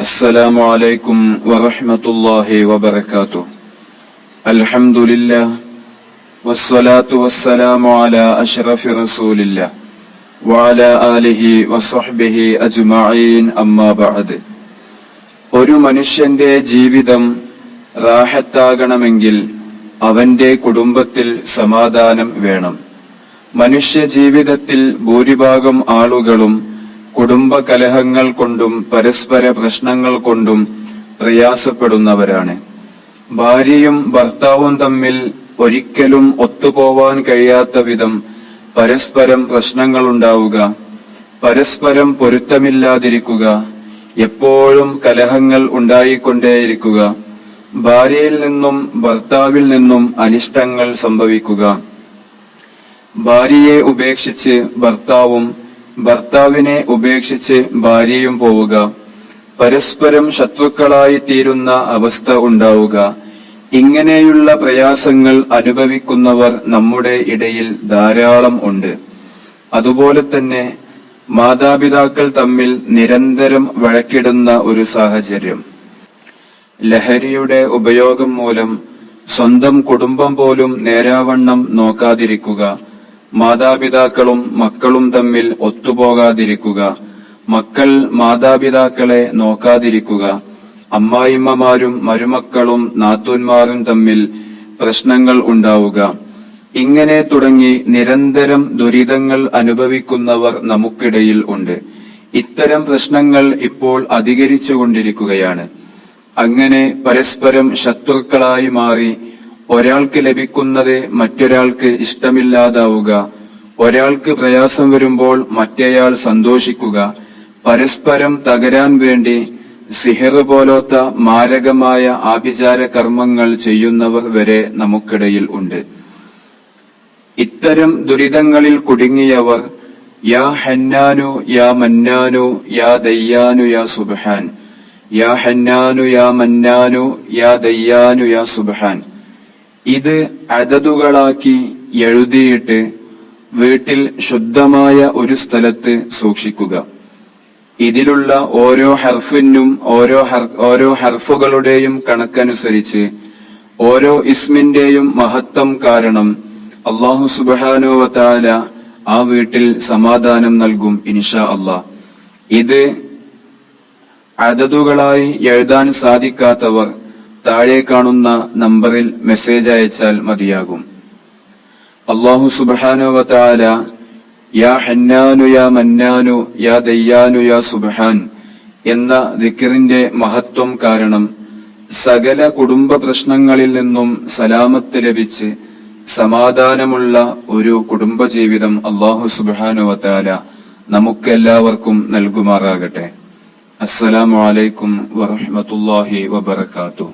السلام عليكم ورحمة الله وبركاته الحمد لله والصلاة والسلام على أشرف رسول الله وعلى آله وصحبه أجمعين أما بعد ഒരു മനുഷ്യന്റെ ജീവിതം റാഹത്താകണമെങ്കിൽ അവന്റെ കുടുംബത്തിൽ സമാധാനം വേണം മനുഷ്യ ജീവിതത്തിൽ ഭൂരിഭാഗം ആളുകളും കുടുംബ കലഹങ്ങൾ കൊണ്ടും പരസ്പര പ്രശ്നങ്ങൾ കൊണ്ടും പ്രയാസപ്പെടുന്നവരാണ്. ഭാര്യയും ഭർത്താവും തമ്മിൽ ഒരിക്കലും ഒത്തുപോവാൻ കഴിയാത്ത വിധം പരസ്പരം പ്രശ്നങ്ങൾ ഉണ്ടാവുക പരസ്പരം പൊരുത്തമില്ലാതിരിക്കുക എപ്പോഴും കലഹങ്ങൾ ഉണ്ടായിക്കൊണ്ടേയിരിക്കുക ഭാര്യയിൽ നിന്നും ഭർത്താവിൽ നിന്നും അനിഷ്ടങ്ങൾ സംഭവിക്കുക. ഭാര്യയെ ഉപേക്ഷിച്ച് ഭർത്താവും ഭർത്താവിനെ ഉപേക്ഷിച്ച് ഭാര്യയും പോവുക. പരസ്പരം ശത്രുക്കളായി തീരുന്ന അവസ്ഥ ഉണ്ടാവുക. ഇങ്ങനെയുള്ള പ്രയാസങ്ങൾ അനുഭവിക്കുന്നവർ നമ്മുടെ ഇടയിൽ ധാരാളം ഉണ്ട്. അതുപോലെ തന്നെ മാതാപിതാക്കൾ തമ്മിൽ നിരന്തരം വഴക്കിടുന്ന ഒരു സാഹചര്യം. ലഹരിയുടെ ഉപയോഗം മൂലം സ്വന്തം കുടുംബം പോലും നേരാവണ്ണം നോക്കാതിരിക്കുക. മാതാപിതാക്കളും മക്കളും തമ്മിൽ ഒത്തുപോകാതിരിക്കുക. മക്കൾ മാതാപിതാക്കളെ നോക്കാതിരിക്കുക. അമ്മായിമ്മമാരും മരുമക്കളും നാത്തൂന്മാരും തമ്മിൽ പ്രശ്നങ്ങൾ ഉണ്ടാവുക. ഇങ്ങനെ തുടങ്ങി നിരന്തരം ദുരിതങ്ങൾ അനുഭവിക്കുന്നവർ നമുക്കിടയിൽ ഉണ്ട്. ഇത്തരം പ്രശ്നങ്ങൾ ഇപ്പോൾ അധികരിച്ചുകൊണ്ടിരിക്കുകയാണ്. അങ്ങനെ പരസ്പരം ശത്രുക്കളായി മാറി ഒരാൾക്ക് ലഭിക്കുന്നത് മറ്റൊരാൾക്ക് ഇഷ്ടമില്ലാതാവുക. ഒരാൾക്ക് പ്രയാസം വരുമ്പോൾ മറ്റേയാൾ സന്തോഷിക്കുക. പരസ്പരം തകരാൻ വേണ്ടി സിഹർ പോലത്തെ മാരകമായ ആഭിചാര കർമ്മങ്ങൾ ചെയ്യുന്നവർ വരെ നമുക്കിടയിൽ ഉണ്ട്. ഇത്തരം ദുരിതങ്ങളിൽ കുടുങ്ങിയവർ യാ ഹന്നാനു യാ മന്നാനു യാ ദയ്യാനു യാ സുബാൻ യാ ഹന്നാനു യാ മന്നാനു യാ ദയ്യാനു യാ സുബ്ഹാൻ. ഇത് അതതുകളാക്കി എഴുതിയിട്ട് വീട്ടിൽ ശുദ്ധമായ ഒരു സ്ഥലത്ത് സൂക്ഷിക്കുക. ഇതിലുള്ള ഓരോ ഹർഫിനും ഓരോ ഓരോ ഹർഫുകളുടെയും കണക്കനുസരിച്ച് ഓരോ ഇസ്മിന്റെയും മഹത്വം കാരണം അള്ളാഹു സുബാനുവല ആ വീട്ടിൽ സമാധാനം നൽകും ഇൻഷാ അള്ളാഹ് ഇത് അതതുകളായി എഴുതാൻ സാധിക്കാത്തവർ താഴെ കാണുന്ന നമ്പറിൽ മെസ്സേജ് അയച്ചാൽ മതിയാകും. അള്ളാഹു സുബാനുവത്താല യാ ഹന്നാനു യാ മന്നാനു യാ ദയ്യാനു യാ സുബഹാൻ എന്ന ദിക്കറിന്റെ മഹത്വം കാരണം സകല കുടുംബ പ്രശ്നങ്ങളിൽ നിന്നും സലാമത്ത് ലഭിച്ച് സമാധാനമുള്ള ഒരു കുടുംബജീവിതം അള്ളാഹു സുബാനുവത്താല നമുക്കെല്ലാവർക്കും നൽകുമാറാകട്ടെ. അസ്സലാമു അലൈക്കും വറഹമത്തുല്ലാഹി വബർക്കാത്തു